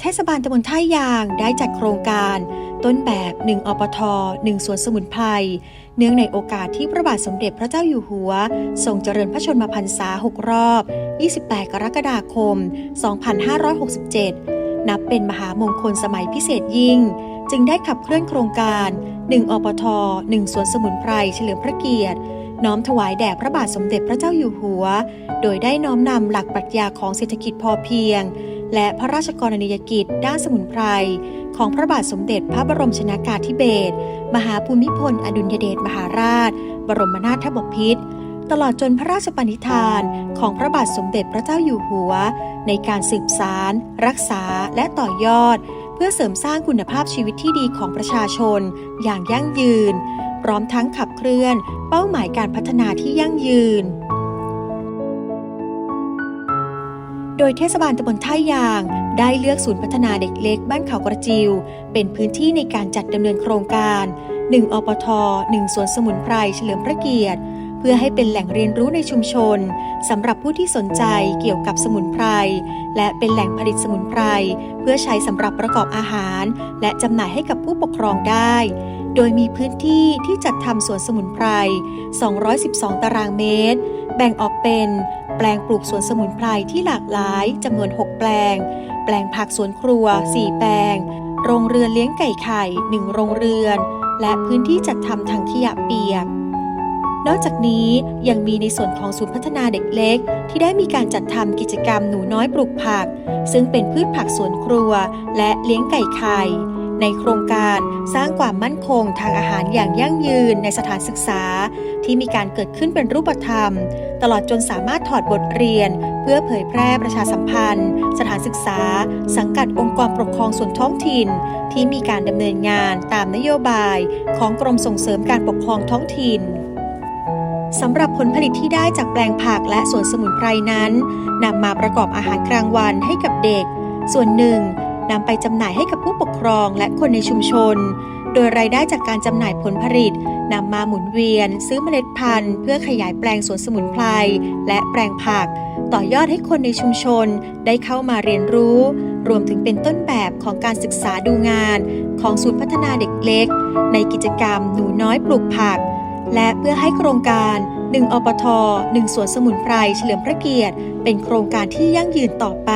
เทศบาลตำบลท่ายางได้จัดโครงการ ต้นแบบ 1อปท1สวนสมุนไพรเนื่องในโอกาสที่พระบาทสมเด็จพระเจ้าอยู่หัว ทรงเจริญพระชนมพรรษา 6 รอบ 28 กรกฎาคม 2567 นับเป็นมหามงคลสมัยพิเศษยิ่ง จึงได้ขับเคลื่อนโครงการ 1อปท1สวนสมุนไพรเฉลิมพระเกียรติน้อมถวายแด่พระบาทสมเด็จพระเจ้าอยู่หัว โดยได้น้อมนำหลักปรัชญาของเศรษฐกิจพอเพียง และพระราชกรณียกิจด้านสมุนไพร ของพระบาทสมเด็จพระบรมชนากาธิเบศรมหาภูมิพล อดุลยเดชมหาราช บรมนาถบพิตรตลอดจนพระราชปณิธานของพระบาทสมเด็จพระเจ้าอยู่หัว ในการสืบสาร รักษาและต่อยอด เพื่อเสริมสร้างคุณภาพชีวิตที่ดีของประชาชน อย่างยั่งยืน พร้อมทั้งขับเคลื่อน เป้าหมายการพัฒนาที่ยั่งยืน โดยเทศบาลตำบลท่ายาง ได้เลือกศูนย์พัฒนาเด็กเล็กบ้านเขากระจิว เป็นพื้นที่ในการจัดดำเนินโครงการ 1 อปท 1สวนสมุนไพรเฉลิมพระเกียรติ เพื่อให้เป็นแหล่งเรียนรู้ในชุมชนสำหรับผู้ที่สนใจเกี่ยวกับสมุนไพร และเป็นแหล่งผลิตสมุนไพร เพื่อใช้สำหรับประกอบอาหาร และจำหน่ายให้กับผู้ปกครองได้ โดยมีพื้นที่ที่จัดทำสวนสมุนไพร 212 ตารางเมตร แบ่งออกเป็น แปลงปลูกสวนสมุนไพรที่หลากหลายจำนวน 6 แปลง แปลงผักสวนครัว 4 แปลง โรงเรือนเลี้ยงไก่ไข่ 1 โรงเรือน และพื้นที่จัดทำถังขยะเปียกนอกจากนี้ยังมีในส่วนของศูนย์พัฒนาเด็กเล็ก ที่ได้มีการจัดทำกิจกรรมหนูน้อยปลูกผัก ซึ่งเป็นพืชผักสวนครัว และเลี้ยงไก่ไข่ ในโครงการสร้างความมั่นคงทางอาหารอย่างยั่งยืนในสถานศึกษา ที่มีการเกิดขึ้นเป็นรูปธรรม ตลอดจนสามารถถอดบทเรียน เพื่อเผยแพร่ประชาสัมพันธ์ สถานศึกษา สังกัดองค์กรปกครองส่วนท้องถิ่น ที่มีการดำเนินงานตามนโยบาย ของกรมส่งเสริมการปกครองท้องถิ่นสำหรับผลผลิตที่ได้จากแปลงผักและสวนสมุนไพรนั้นนำมาประกอบอาหารกลางวันให้กับเด็ก ส่วนหนึ่ง นำไปจำหน่ายให้กับผู้ปกครองและคนในชุมชน โดยรายได้จากการจำหน่ายผลผลิตนำมาหมุนเวียน ซื้อเมล็ดพันธุ์ เพื่อขยายแปลงสวนสมุนไพรและแปลงผัก ต่อยอดให้คนในชุมชนได้เข้ามาเรียนรู้ รวมถึงเป็นต้นแบบของการศึกษาดูงาน ของศูนย์พัฒนาเด็กเล็ก ในกิจกรรมหนูน้อยปลูกผัก และเพื่อให้โครงการ1อปท1สวนสมุนไพรเฉลิมพระเกียรติ เป็นโครงการที่ยั่งยืนต่อไป